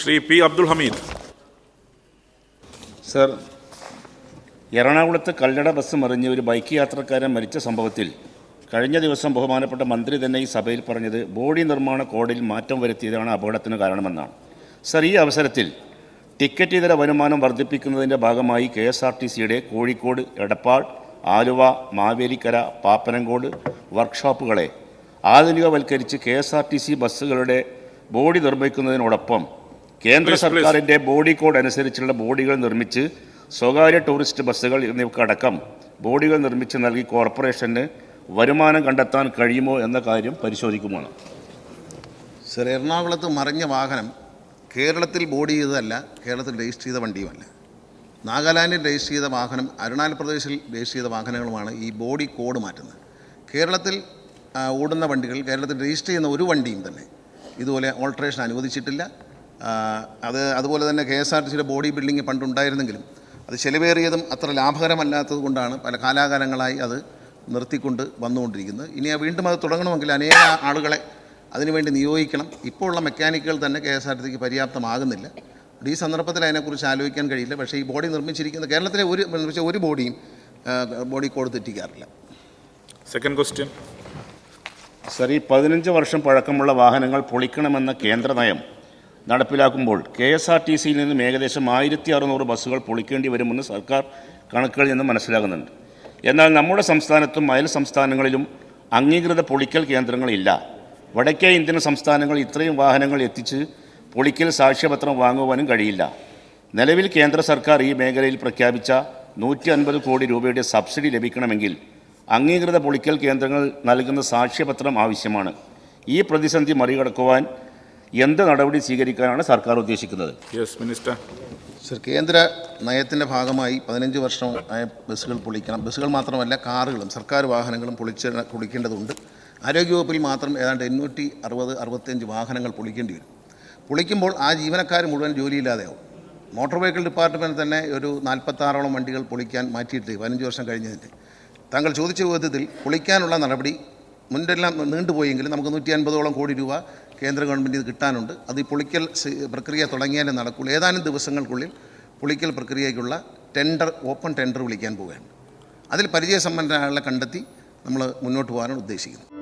Shri P Abdul Hameed. Sir എറണാകുളത്ത് Kallada bus മറിഞ്ഞ് ഒരു ബൈക്ക് യാത്രക്കാരൻ മരിച്ച സംഭവത്തിൽ കഴിഞ്ഞ ദിവസം ബഹുമാനപ്പെട്ട മന്ത്രി തന്നെ ഈ സഭയിൽ പറഞ്ഞത് ബോഡി നിർമ്മാണ കോഡിൽ മാറ്റം വരുത്തിയതാണ് അപകടത്തിന് കാരണമെന്നാണ്. സർ ഈ അവസരത്തിൽ ടിക്കറ്റ് ഇതര വരുമാനം വർദ്ധിപ്പിക്കുന്നതിന്റെ ഭാഗമായി കെ എസ് ആർ ടി സിയുടെ കോഴിക്കോട് എടപ്പാൾ ആലുവ മാവേലിക്കര പാപ്പനംകോട് വർക്ക്ഷോപ്പുകളെ ആധുനികവൽക്കരിച്ച് K S R T C ബസ്സുകളുടെ ബോഡി നിർമ്മിക്കുന്നതിനോടൊപ്പം കേന്ദ്ര സർക്കാരിന്റെ. ബോഡി കോഡ് അനുസരിച്ചുള്ള ബോഡികൾ നിർമ്മിച്ച് സ്വകാര്യ ടൂറിസ്റ്റ് ബസ്സുകൾ എന്നിവക്കടക്കം ബോഡികൾ നിർമ്മിച്ച് നൽകി കോർപ്പറേഷന് വരുമാനം കണ്ടെത്താൻ കഴിയുമോ എന്ന കാര്യം പരിശോധിക്കുമാണ് സർ എറണാകുളത്ത് മറിഞ്ഞ വാഹനം കേരളത്തിൽ ബോഡി ചെയ്തതല്ല കേരളത്തിൽ രജിസ്റ്റർ ചെയ്ത വണ്ടിയുമല്ല. നാഗാലാൻഡിൽ രജിസ്റ്റർ ചെയ്ത വാഹനം അരുണാചൽ പ്രദേശിൽ രജിസ്റ്റർ ചെയ്ത വാഹനങ്ങളുമാണ് ഈ ബോഡി കോഡ് മാറ്റുന്നത്. കേരളത്തിൽ ഓടുന്ന വണ്ടികൾ കേരളത്തിൽ രജിസ്റ്റർ ചെയ്യുന്ന ഒരു വണ്ടിയും തന്നെ ഇതുപോലെ ഓൾട്രേഷൻ അനുവദിച്ചിട്ടില്ല. അത് അതുപോലെ തന്നെ കെ എസ് ആർ ടി സിയുടെ ബോഡി ബിൽഡിംഗ് പണ്ടുണ്ടായിരുന്നെങ്കിലും അത് ചെലവേറിയതും അത്ര ലാഭകരമല്ലാത്തത് കൊണ്ടാണ് പല കാലാകാലങ്ങളായി അത് നിർത്തിക്കൊണ്ട് വന്നുകൊണ്ടിരിക്കുന്നത്. ഇനി ആ വീണ്ടും അത് തുടങ്ങണമെങ്കിൽ അനേക ആളുകളെ അതിനുവേണ്ടി നിയോഗിക്കണം. ഇപ്പോൾ ഉള്ള മെക്കാനിക്കുകൾ തന്നെ കെ എസ് ആർ ടി സിക്ക് പര്യാപ്തമാകുന്നില്ല. ഈ സന്ദർഭത്തിൽ അതിനെക്കുറിച്ച് ആലോചിക്കാൻ കഴിയില്ല. പക്ഷേ ഈ ബോഡി നിർമ്മിച്ചിരിക്കുന്ന കേരളത്തിലെ ഒരു നിർമ്മിച്ച ഒരു ബോഡിയും ബോഡി കോഡ് തെറ്റിക്കാറില്ല. സെക്കൻഡ് ക്വസ്റ്റ്യൻ സർ ഈ പതിനഞ്ച് വർഷം പഴക്കമുള്ള വാഹനങ്ങൾ പൊളിക്കണമെന്ന കേന്ദ്ര നയം നടപ്പിലാക്കുമ്പോൾ കെ എസ് ആർ ടി സിയിൽ നിന്നും ഏകദേശം ആയിരത്തി അറുന്നൂറ് ബസ്സുകൾ പൊളിക്കേണ്ടി വരുമെന്ന് സർക്കാർ കണക്കുകളിൽ നിന്ന് മനസ്സിലാകുന്നുണ്ട്. എന്നാൽ നമ്മുടെ സംസ്ഥാനത്തും അയൽ സംസ്ഥാനങ്ങളിലും അംഗീകൃത പൊളിക്കൽ കേന്ദ്രങ്ങളില്ല. വടക്കേ ഇന്ത്യൻ സംസ്ഥാനങ്ങൾ ഇത്രയും വാഹനങ്ങൾ എത്തിച്ച് പൊളിക്കൽ സാക്ഷ്യപത്രം വാങ്ങുവാനും കഴിയില്ല. നിലവിൽ കേന്ദ്ര സർക്കാർ ഈ മേഖലയിൽ പ്രഖ്യാപിച്ച നൂറ്റി അൻപത് കോടി രൂപയുടെ സബ്സിഡി ലഭിക്കണമെങ്കിൽ അംഗീകൃത പൊളിക്കൽ കേന്ദ്രങ്ങൾ നൽകുന്ന സാക്ഷ്യപത്രം ആവശ്യമാണ്. ഈ പ്രതിസന്ധി മറികടക്കുവാൻ എന്ത് നടപടി സ്വീകരിക്കാനാണ് സർക്കാർ ഉദ്ദേശിക്കുന്നത്? യെസ് മിനിസ്റ്റർ സർ കേന്ദ്ര നയത്തിന്റെ ഭാഗമായി പതിനഞ്ച് വർഷം ആയ ബസ്സുകൾ പൊളിക്കണം. ബസ്സുകൾ മാത്രമല്ല കാറുകളും സർക്കാർ വാഹനങ്ങളും പൊളിച്ച് പൊളിക്കേണ്ടതുണ്ട്. ആരോഗ്യവകുപ്പിൽ മാത്രം ഏതാണ്ട് എണ്ണൂറ്റി അറുപത് അറുപത്തിയഞ്ച് വാഹനങ്ങൾ പൊളിക്കേണ്ടി വരും. പൊളിക്കുമ്പോൾ ആ ജീവനക്കാർ മുഴുവൻ ജോലിയില്ലാതെയാവും. മോട്ടോർ വെഹിക്കിൾ ഡിപ്പാർട്ട്മെന്റ് തന്നെ ഒരു നാൽപ്പത്താറോളം വണ്ടികൾ പൊളിക്കാൻ മാറ്റിയിട്ട് പതിനഞ്ച് വർഷം കഴിഞ്ഞതിന്റെ താങ്കൾ ചോദിച്ച വിധത്തിൽ പൊളിക്കാനുള്ള നടപടി മുൻപെല്ലാം നീണ്ടുപോയെങ്കിലും നമുക്ക് നൂറ്റി അൻപതോളം കോടി രൂപ കേന്ദ്ര ഗവൺമെന്റ് ഇത് കിട്ടാനുണ്ട്. അത് ഈ പൊളിക്കൽ പ്രക്രിയ തുടങ്ങിയാലേ നടക്കുള്ളൂ. ഏതാനും ദിവസങ്ങൾക്കുള്ളിൽ പൊളിക്കൽ പ്രക്രിയയ്ക്കുള്ള ടെൻഡർ ഓപ്പൺ ടെൻഡർ വിളിക്കാൻ പോവുകയാണ്. അതിൽ പരിചയസമ്പന്നരാളെ കണ്ടെത്തി നമ്മൾ മുന്നോട്ട് പോകാനാണ് ഉദ്ദേശിക്കുന്നത്.